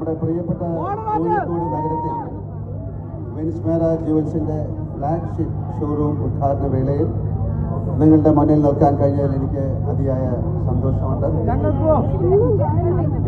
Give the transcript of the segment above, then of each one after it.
പ്രിയപ്പെട്ട കോഴിക്കോട് നഗരത്തിൽ Vinsmera ജുവൽസിന്റെ flagship showroom ഉദ്ഘാടന വേളയിൽ നിങ്ങളുടെ മുന്നിൽ നിൽക്കാൻ കഴിഞ്ഞതിൽ എനിക്ക് അതിയായ സന്തോഷമുണ്ട്.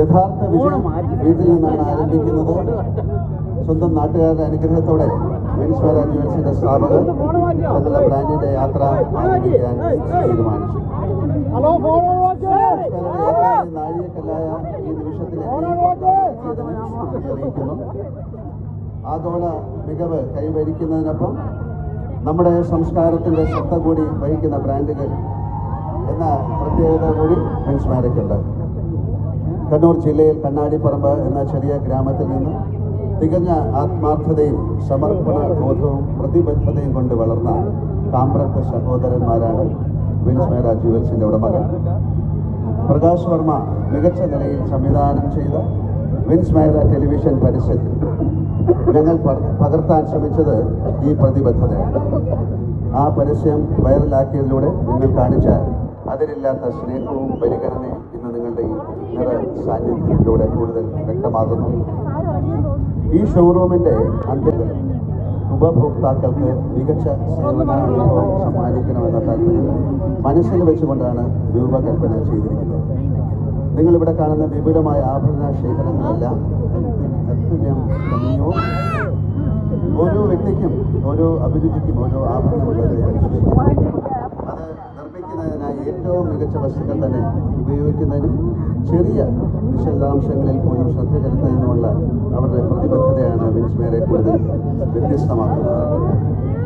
യഥാർത്ഥ വിജയം വീട്ടിൽ നിന്നാണ് ആരംഭിക്കുന്നത്. സ്വന്തം നാട്ടുകാരുടെ അനുഗ്രഹത്തോടെ വിൻസ്മേര ജുവൽസിന്റെ സ്ഥാപകർ തങ്ങളുടെ ബ്രാൻഡിന്റെ യാത്ര ആരംഭിക്കാൻ തീരുമാനിച്ചു. നാഴികക്കല്ലായ ഈ ആഗോള മികവ് കൈവരിക്കുന്നതിനൊപ്പം നമ്മുടെ സംസ്കാരത്തിന്റെ ശ്രദ്ധ കൂടി വഹിക്കുന്ന ബ്രാൻഡുകൾ എന്ന പ്രത്യേകത കൂടി വിൻസ്മാരയ്ക്കുണ്ട് കണ്ണൂർ ജില്ലയിൽ കണ്ണാടിപ്പറമ്പ് എന്ന ചെറിയ ഗ്രാമത്തിൽ നിന്ന് തികഞ്ഞ ആത്മാർത്ഥതയും സമർപ്പണ ബോധവും പ്രതിബദ്ധതയും കൊണ്ട് വളർന്ന കാമ്പ്രത്ത് സഹോദരന്മാരാണ് വിൻസ്മേര ജുവൽസിന്റെ ഉടമകൾ. പ്രകാശ് വർമ്മ മികച്ച നിലയിൽ സംവിധാനം ചെയ്ത വിൻസ്മേര ടെലിവിഷൻ പരസ്യത്തിൽ ഞങ്ങൾ പകർത്താൻ ശ്രമിച്ചത് ഈ പ്രതിബദ്ധതയാണ്. ആ പരസ്യം വൈറലാക്കിയതിലൂടെ നിങ്ങൾ കാണിച്ച അതിലില്ലാത്ത സ്നേഹവും പരിഗണനയും ഇന്ന് നിങ്ങളുടെ ഈ നിറ സാന്നിധ്യത്തിലൂടെ കൂടുതൽ വ്യക്തമാകുന്നു. ഈ ഷോറൂമിന്റെ അന്ത്യങ്ങൾ ഉപഭോക്താക്കൾക്ക് മികച്ച സേവനാനുഭവം സമ്മാനിക്കണമെന്ന താല്പര്യം മനസ്സിൽ വെച്ചുകൊണ്ടാണ് രൂപകൽപ്പന ചെയ്തിരിക്കുന്നത്. നിങ്ങളിവിടെ കാണുന്ന വിപുലമായ ആഭരണ ശേഖരങ്ങളെല്ലാം. ഓരോ വ്യക്തിക്കും ഓരോ അഭിരുചിക്കും ഓരോ വിശ്വസിക്കുന്നു. അത് നിർമ്മിക്കുന്നതിനായി ഏറ്റവും മികച്ച വസ്തുക്കൾ തന്നെ ഉപയോഗിക്കുന്നതിനും ചെറിയ വിശദാംശങ്ങളിൽ പോലും ശ്രദ്ധ ചെലുത്തുന്നതിനുമുള്ള അവരുടെ പ്രതിബദ്ധതയാണ് വിൻസ്മേരെ കൂടുതൽ വ്യത്യസ്തമാക്കുന്നത്.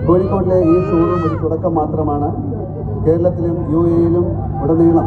കോഴിക്കോട്ടിലെ ഈ ഷോറൂം ഒരു തുടക്കം മാത്രമാണ്. കേരളത്തിലും യു എയിലും ഉടനീളം